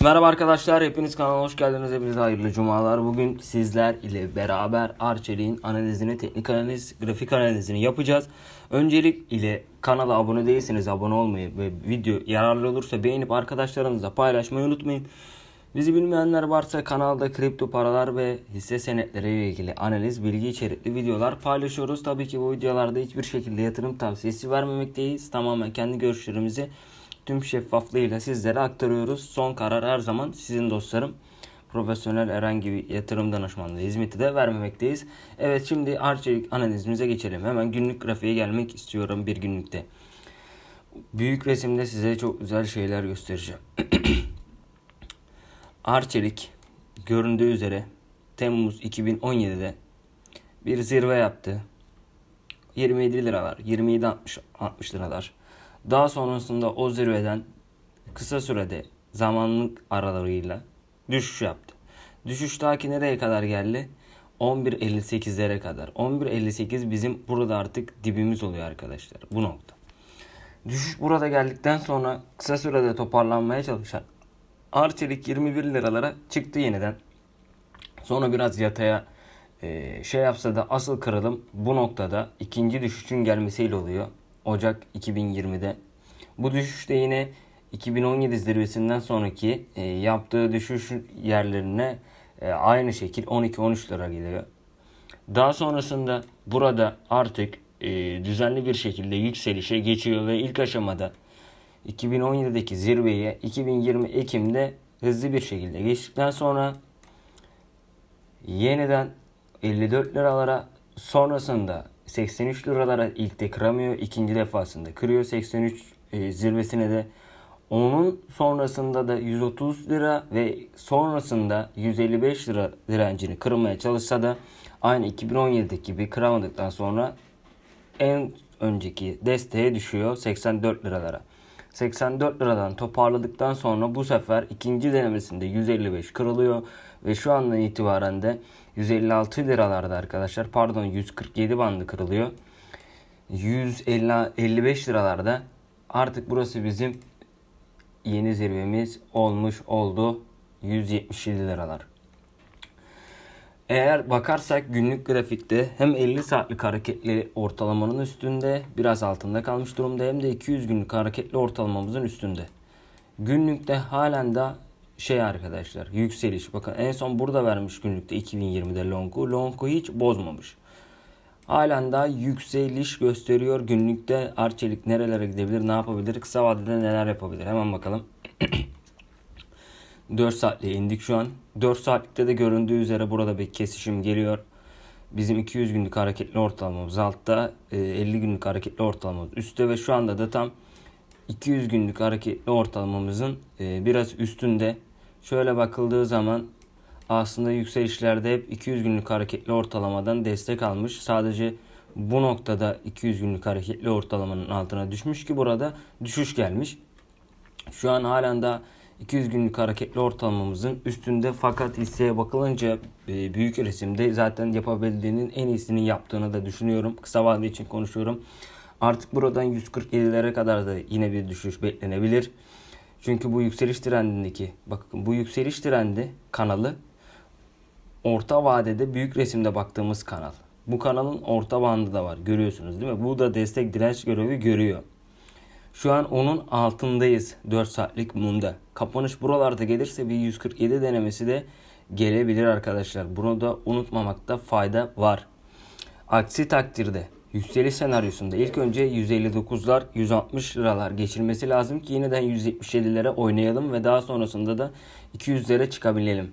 Merhaba arkadaşlar, hepiniz kanala hoş geldiniz. Hepinize hayırlı cumalar. Bugün sizler ile beraber Arçelik'in analizini, teknik analiz, grafik analizini yapacağız. Öncelik ile kanala abone değilseniz abone olmayı ve video yararlı olursa beğenip arkadaşlarınızla paylaşmayı unutmayın. Bizi bilmeyenler varsa kanalda kripto paralar ve hisse senetleri ile ilgili analiz, bilgi içerikli videolar paylaşıyoruz. Tabii ki bu videolarda hiçbir şekilde yatırım tavsiyesi vermemekteyiz. Tamamen kendi görüşlerimizi tüm şeffaflığıyla sizlere aktarıyoruz. Son karar her zaman sizin dostlarım. Profesyonel herhangi bir yatırım danışmanlığı hizmeti de vermemekteyiz. Evet şimdi Arçelik analizimize geçelim. Hemen günlük grafiğe gelmek istiyorum bir günlükte. Büyük resimde size çok güzel şeyler göstereceğim. Arçelik göründüğü üzere Temmuz 2017'de bir zirve yaptı. 27 liralar, 27 60, 60 liralar. Daha sonrasında o zirveden kısa sürede zamanlık aralarıyla düşüş yaptı. Düşüş ta ki nereye kadar geldi? 11.58'lere kadar. 11.58 bizim burada artık dibimiz oluyor arkadaşlar bu nokta. Düşüş burada geldikten sonra kısa sürede toparlanmaya çalışan Arçelik 21 liralara çıktı yeniden. Sonra biraz yataya şey yapsa da asıl kırılım bu noktada ikinci düşüşün gelmesiyle oluyor. Ocak 2020'de. Bu düşüş de yine 2017 zirvesinden sonraki e, yaptığı düşüş yerlerine e, aynı şekil 12-13 lira geliyor. Daha sonrasında burada artık e, düzenli bir şekilde yükselişe geçiyor ve ilk aşamada 2017'deki zirveye 2020 Ekim'de hızlı bir şekilde geçtikten sonra yeniden 54 liralara sonrasında 83 liralara ilk de kıramıyor. ikinci defasında kırıyor 83 e, zirvesine de. Onun sonrasında da 130 lira ve sonrasında 155 lira direncini kırmaya çalışsa da aynı 2017'deki gibi kıramadıktan sonra en önceki desteğe düşüyor 84 liralara. 84 liradan toparladıktan sonra bu sefer ikinci denemesinde 155 kırılıyor ve şu andan itibaren de 156 liralarda arkadaşlar pardon 147 bandı kırılıyor. 155 liralarda artık burası bizim yeni zirvemiz olmuş oldu 177 liralar. Eğer bakarsak günlük grafikte hem 50 saatlik hareketli ortalamanın üstünde biraz altında kalmış durumda hem de 200 günlük hareketli ortalamamızın üstünde. Günlükte halen de şey arkadaşlar yükseliş. Bakın en son burada vermiş günlükte 2020'de longu. Longu hiç bozmamış. Halen daha yükseliş gösteriyor. Günlükte Arçelik nerelere gidebilir, ne yapabilir, kısa vadede neler yapabilir. Hemen bakalım. 4 saatliğe indik şu an. 4 saatlikte de göründüğü üzere burada bir kesişim geliyor. Bizim 200 günlük hareketli ortalamamız altta, 50 günlük hareketli ortalamamız üstte ve şu anda da tam 200 günlük hareketli ortalamamızın biraz üstünde. Şöyle bakıldığı zaman aslında yükselişlerde hep 200 günlük hareketli ortalamadan destek almış. Sadece bu noktada 200 günlük hareketli ortalamanın altına düşmüş ki burada düşüş gelmiş. Şu an halen daha 200 günlük hareketli ortalamamızın üstünde fakat hisseye bakılınca e, büyük resimde zaten yapabildiğinin en iyisini yaptığını da düşünüyorum. Kısa vade için konuşuyorum. Artık buradan 147'lere kadar da yine bir düşüş beklenebilir. Çünkü bu yükseliş trendindeki bakın bu yükseliş trendi kanalı orta vadede büyük resimde baktığımız kanal. Bu kanalın orta bandı da var görüyorsunuz değil mi? Bu da destek direnç görevi görüyor. Şu an onun altındayız 4 saatlik mumda. Kapanış buralarda gelirse bir 147 denemesi de gelebilir arkadaşlar. Bunu da unutmamakta fayda var. Aksi takdirde yükseliş senaryosunda ilk önce 159'lar 160 liralar geçilmesi lazım ki yeniden 177'lere oynayalım ve daha sonrasında da 200'lere çıkabilelim.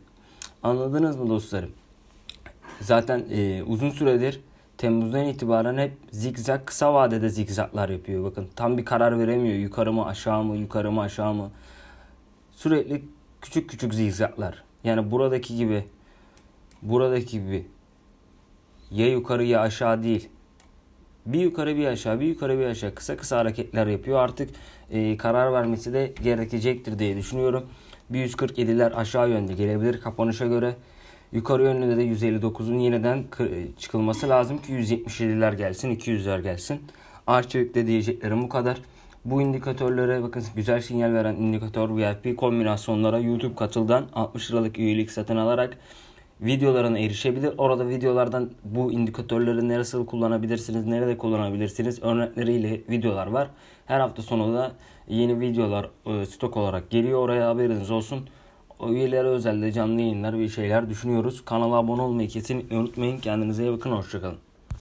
Anladınız mı dostlarım? Zaten e, uzun süredir Temmuz'dan itibaren hep zigzag kısa vadede zigzaglar yapıyor. Bakın tam bir karar veremiyor. Yukarı mı aşağı mı yukarı mı aşağı mı. Sürekli küçük küçük zigzaglar. Yani buradaki gibi buradaki gibi ya yukarı ya aşağı değil. Bir yukarı bir aşağı bir yukarı bir aşağı kısa kısa hareketler yapıyor. Artık e, karar vermesi de gerekecektir diye düşünüyorum. 147'ler aşağı yönde gelebilir kapanışa göre. Yukarı yönünde de 159'un yeniden çıkılması lazım ki 177'ler gelsin, 200'ler gelsin. Arçelik'te diyeceklerim bu kadar. Bu indikatörlere bakın güzel sinyal veren indikatör VIP kombinasyonlara YouTube katıldan 60 liralık üyelik satın alarak videolarına erişebilir. Orada videolardan bu indikatörleri nasıl kullanabilirsiniz, nerede kullanabilirsiniz örnekleriyle videolar var. Her hafta sonu da yeni videolar e, stok olarak geliyor. Oraya haberiniz olsun. O üyelere özel de canlı yayınlar bir şeyler düşünüyoruz. Kanala abone olmayı kesinlikle unutmayın. Kendinize iyi bakın. Hoşçakalın.